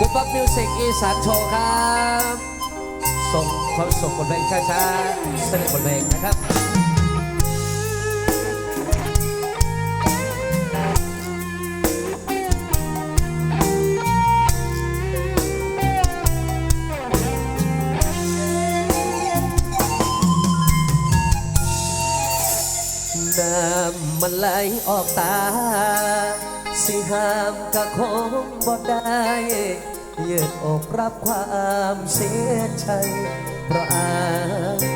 มิวสิกอีสานโชว์ครับ ส่งความสุขบนเพลงช้าๆสนุกบนเพลงนะครับน้ำมันไหลออกตา สิห้ามก็คงบ่ได้ ยืดอกรับความเสียใจ เพราะอา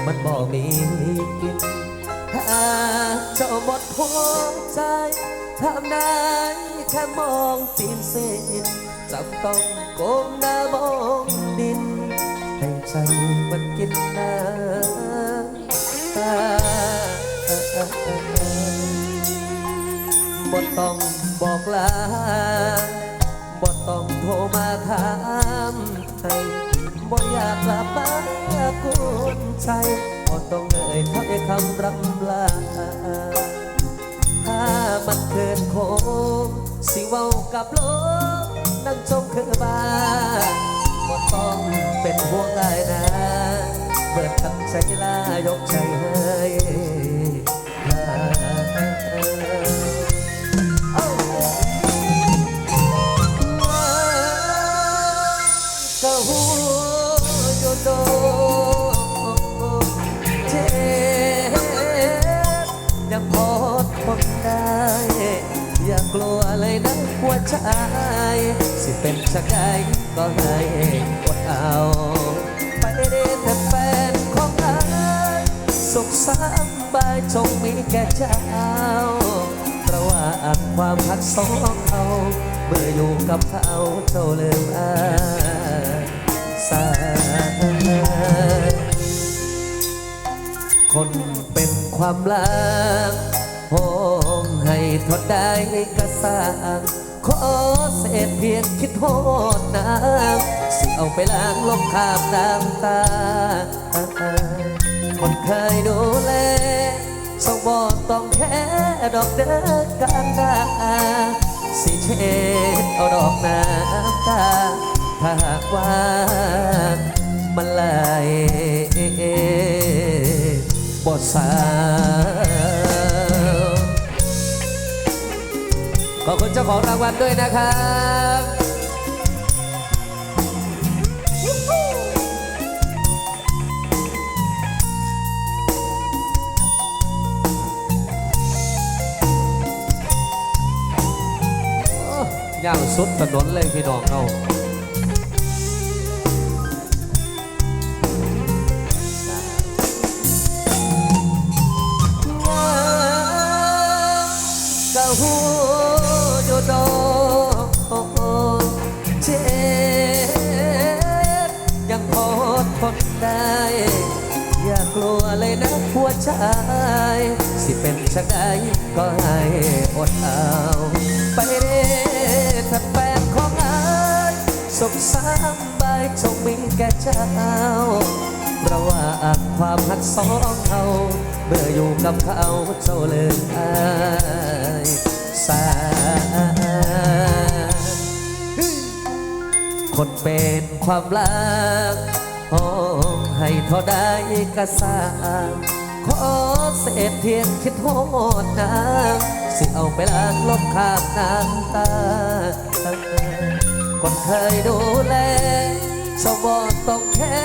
มันบ่มีกินหากเจ้าหมดหัวใจทำได้แค่มองตีนเส้นจำต้องก้มหน้ามองดิน ให้ใจมันกินน้ำตาบ่ต้องบอกลา ต้องโทรมาถามไทยบ่อยากกลับมานกุนใจบ่ต้องเอ่ยถ้อยคำรำลา ถ้ามันเกินโคงสิเว้ากับโลกนั่งชมคือบ้าบ่ต้องเป็นห่วงได้นะเบิดทั้งใจลายกใจ หัวใจสิเป็นสักไงก็ให้อดเอา ไปได้แต่แฟนของอายสุขสำบายจงมีแก่เจ้าเพราะว่าความหักสองเขาเมื่ออยู่กับเขาเจ้าลืมอายสายคนเป็นความลังโหมให้ทนได้ก็สร้าง ขอเศษเพียงคิดโทษน้ำสิเอาไปล้างลบคาบน้ำตา คนเคยดูแลสงบอต้องแค่ดอกเดินกันดาสิเช็ดเอาดอกน้ำตา ถ้าหากว่ามันไหลบทสา เจ้าของรางวัลด้วยนะครับย่างสุดถนนเลยพี่น้องเราก็หู อย่ากลัวเลยนะหัวใจ สิเป็นชักใดก็ให้อดเอา ไปเด้ถ้าแฟนของอายสุขสำบายจงมีแก่เจ้าเพราะว่าความหักสองเขาเมื่ออยู่กับเขาเจ้าเลยอายสาคนเป็นความรัก ห้อให้เท่าได้กระสาขอเสพเพียงคิดโหดนางสิเอาไปล้างลบขาดน้ำตา คนเคยดูแลสวอดต้องแค่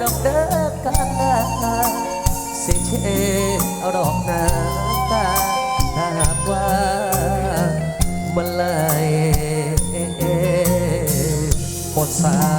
ดอกเด้อกันสิเชเอาดอกน้ำตาถ้าหากว่ามันไหลหมดสา